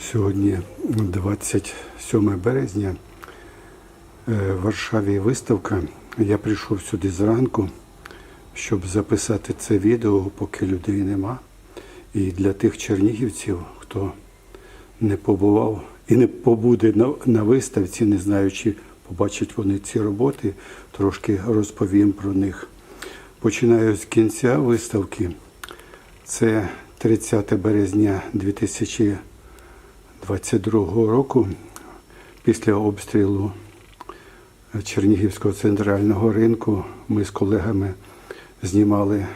Сьогодні 27 березня. Е, В Варшаві виставка. Я прийшов сюди зранку, щоб записати це відео, поки людей нема. І для тих чернігівців, хто не побував і не побуде на, виставці, не знаю, чи побачать вони ці роботи, трошки розповім про них. Починаю з кінця виставки. Це 30 березня 2022 року, після обстрілу Чернігівського центрального ринку, ми з колегами знімали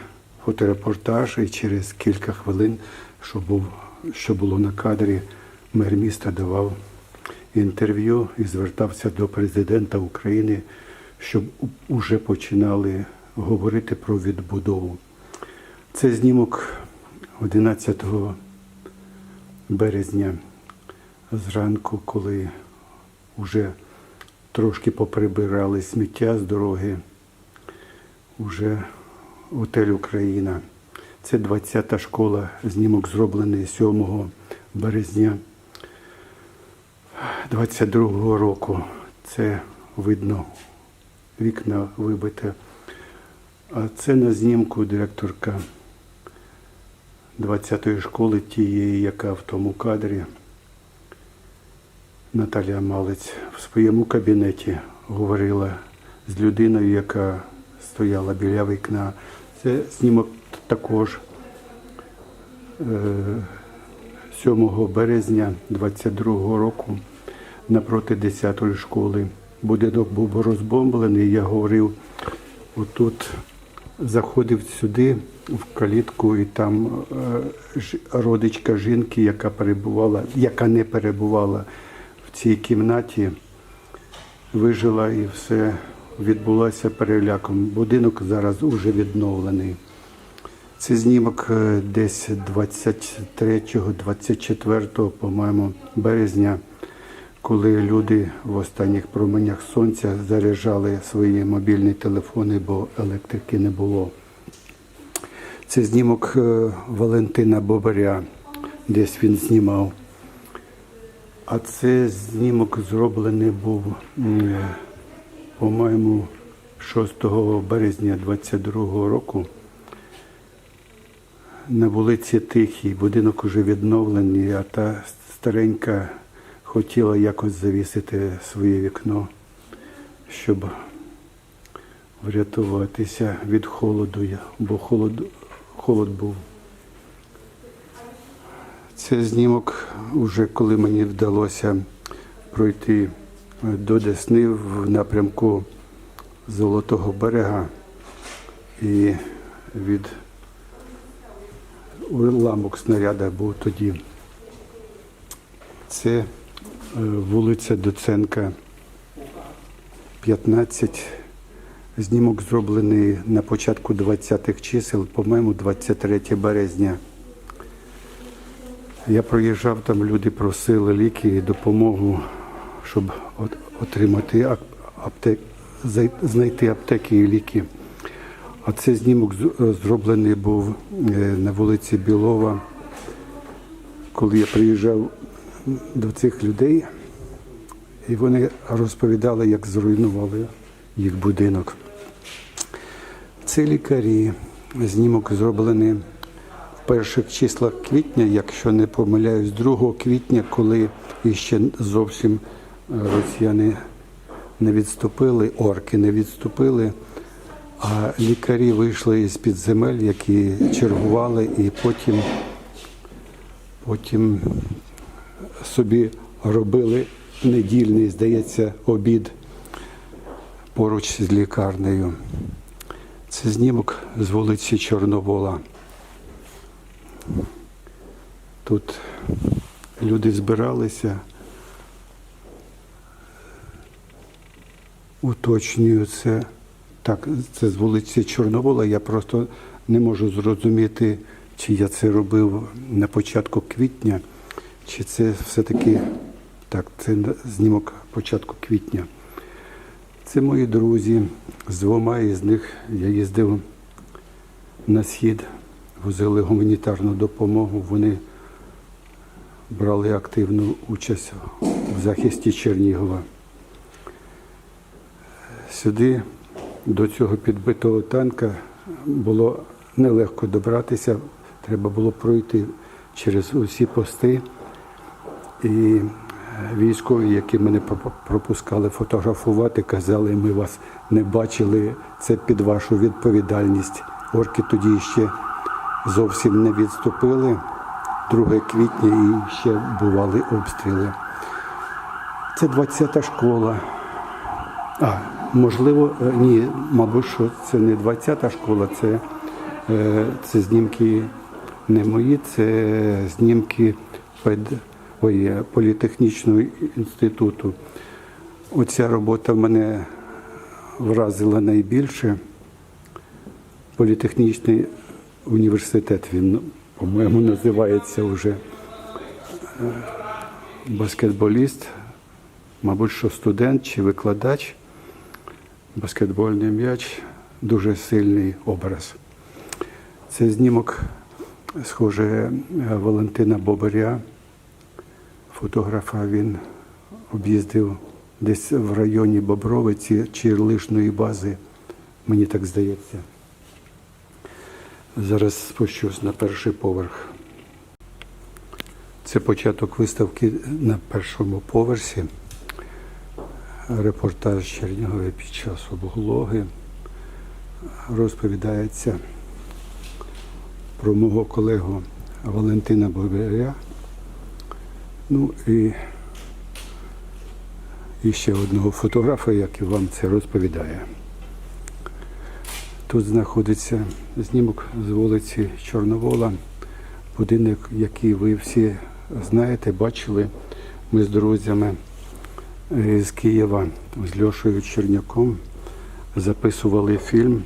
фоторепортаж і через кілька хвилин, що, був, що було на кадрі, мер міста давав інтерв'ю і звертався до президента України, щоб уже починали говорити про відбудову. Це знімок 11 березня зранку, коли вже трошки поприбирали сміття з дороги, вже готель Україна. Це 20-та школа, знімок зроблений 7 березня 22-го року. Це видно вікна вибите. А це на знімку директорка 20-ї школи, тієї, яка в тому кадрі. Наталія Малець в своєму кабінеті говорила з людиною, яка стояла біля вікна. Це знімок також е, 7 березня 22 року напроти 10-ї школи. Будинок був розбомблений. Я говорив, отут заходив сюди в калітку, і там е, родичка жінки, яка перебувала, яка не перебувала в цій кімнаті, вижила і все відбулося переляком. Будинок зараз уже відновлений. Це знімок е, десь 23-24, по-моєму, березня, коли люди в останніх променях сонця заряджали свої мобільні телефони, бо електрики не було. Це знімок е, Валентина Бобаря, десь він знімав. А це знімок зроблений був, по-моєму, 6 березня 22 року. На вулиці Тихій, будинок уже відновлений, а та старенька хотіла якось завісити своє вікно, щоб врятуватися від холоду, бо холод, холод був. Це знімок, уже коли мені вдалося пройти е, до Десни в напрямку Золотого берега і від уламок снаряда був тоді. Це е, вулиця Доценка 15. Знімок зроблений на початку 20-х чисел, по-моєму, 23 березня. Я проїжджав, там люди просили ліки і допомогу, щоб от- отримати ап- аптек, знайти аптеки і ліки. А цей знімок зроблений був е, на вулиці Білова, коли я приїжджав до цих людей, і вони розповідали, як зруйнували їх будинок. Це лікарі. Знімок зроблений перших числах квітня, якщо не помиляюсь, 2 квітня, коли іще зовсім е, росіяни не відступили, орки не відступили, а лікарі вийшли із під земель, які чергували, і потім, потім собі робили недільний, здається, обід поруч з лікарнею. Це знімок з вулиці Чорновола. Тут люди збиралися. Уточнюю це. Так, це з вулиці Чорновола. Я просто не можу зрозуміти, чи я це робив на початку квітня, чи це все-таки так, це знімок початку квітня. Це мої друзі. З двома із них я їздив на схід, возили гуманітарну допомогу. Вони брали активну участь в захисті Чернігова. Сюди, до цього підбитого танка, було нелегко добратися. Треба було пройти через усі пости. І військові, які мене пропускали фотографувати, казали, ми вас не бачили, це під вашу відповідальність. Орки тоді ще зовсім не відступили. 2 квітня і ще бували обстріли. Це 20-та школа. А, можливо, е, ні, мабуть, що це не 20-та школа, це, е, це знімки не мої, це знімки пед, ой, е, політехнічного інституту. Оця робота мене вразила найбільше. Політехнічний університет, він, по-моєму, називається вже е, баскетболіст, мабуть, що студент чи викладач, баскетбольний м'яч, дуже сильний образ. Це знімок, схоже, е, Валентина Бобаря, фотографа. Він об'їздив десь в районі Бобровиці чи лижної бази, мені так здається. Зараз спущусь на перший поверх. Це початок виставки на першому поверсі. Репортаж Чернігові під час облоги. Розповідається про мого колегу Валентина Боберя. Ну і, і ще одного фотографа, який вам це розповідає. Тут знаходиться знімок з вулиці Чорновола, будинок, який ви всі знаєте, бачили. Ми з друзями е, з Києва з Льошею Черняком записували фільм.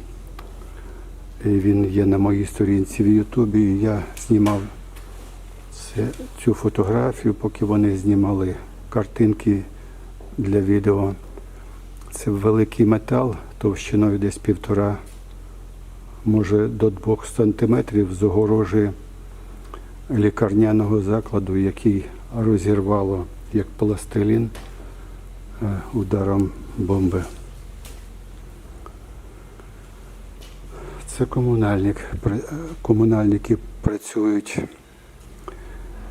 І він є на моїй сторінці в Ютубі. Я знімав це, цю фотографію, поки вони знімали картинки для відео. Це великий метал товщиною десь півтора може до двох сантиметрів з огорожі лікарняного закладу, який розірвало як пластилін е, ударом бомби. Це комунальник. Е, Комунальники працюють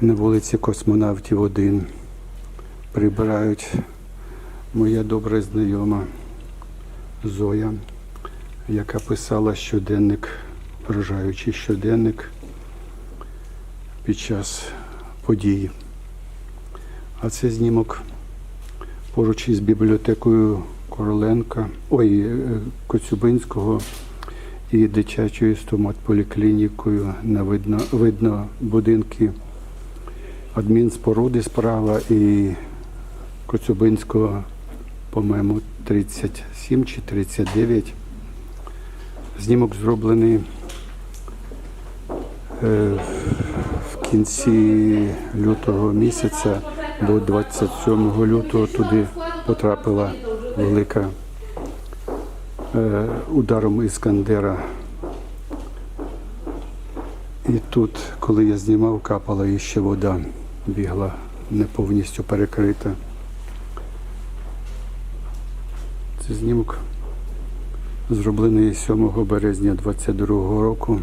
на вулиці Космонавтів 1. Прибирають моя добра знайома Зоя яка писала щоденник, вражаючий щоденник під час події. А це знімок поруч із бібліотекою Короленка, ой, е, Коцюбинського і дитячою стоматполіклінікою на видно, видно будинки адмінспоруди справа і Коцюбинського, по-моєму, 37 чи 39. Знімок зроблений е, в кінці лютого місяця, бо 27 лютого туди потрапила велика е, ударом Іскандера. І тут, коли я знімав, капала і ще вода бігла, не повністю перекрита. Це знімок зроблений 7 березня 22 року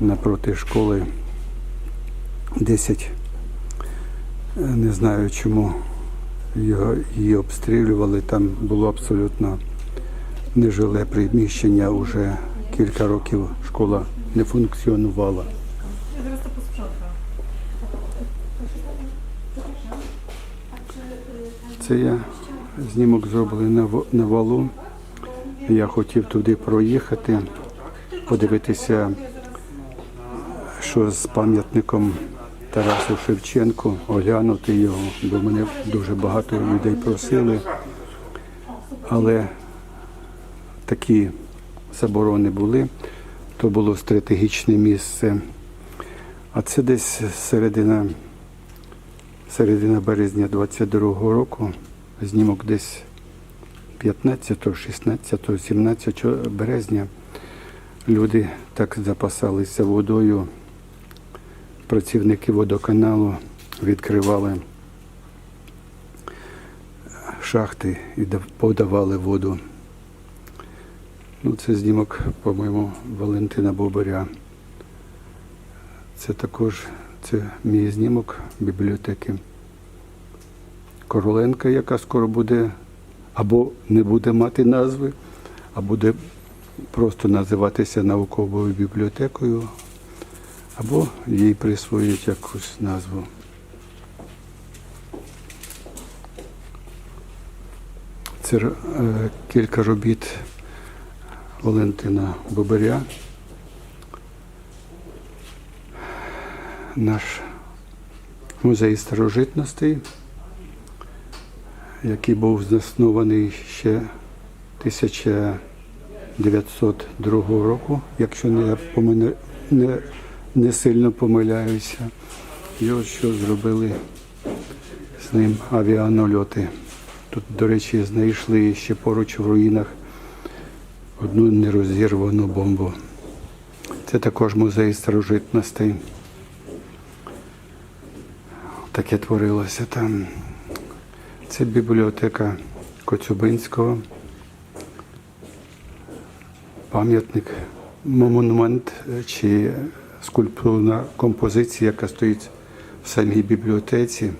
напроти школи 10. Е, Не знаю, чому його, її обстрілювали. Там було абсолютно нежиле приміщення. Уже кілька років школа не функціонувала. Це я знімок зроблений на валу. Я хотів туди проїхати, подивитися, що з пам'ятником Тарасу Шевченку, оглянути його, бо мене дуже багато людей просили. Але такі заборони були, то було стратегічне місце. А це десь середина середина березня 22-го року, знімок десь 15, 16, 17 березня. Люди так запасалися водою. Працівники водоканалу відкривали шахти і подавали воду. Ну, це знімок, по-моєму, Валентина Бобаря. Це також це мій знімок бібліотеки Короленка, яка скоро буде або не буде мати назви, а буде просто називатися науковою бібліотекою, або їй присвоюють якусь назву. Це е, кілька робіт Валентина Бобаря. Наш музей старожитностей, який був заснований ще 1902 року, якщо не, я не, не сильно помиляюся. І от що зробили з ним авіанольоти. Тут, до речі, знайшли ще поруч в руїнах одну нерозірвану бомбу. Це також музей старожитностей. Таке творилося там. Це бібліотека Коцюбинського. Пам'ятник, монумент чи скульптурна композиція, яка стоїть в самій бібліотеці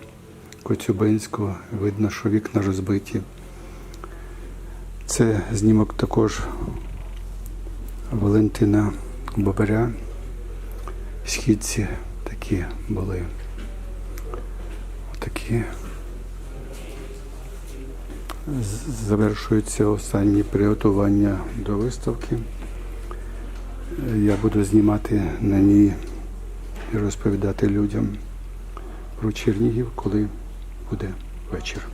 Коцюбинського. Видно, що вікна розбиті. Це знімок також Валентина Бобаря. Східці такі були. Такі З- завершуються останні приготування до виставки. Я буду знімати на ній і розповідати людям про Чернігів, коли буде вечір.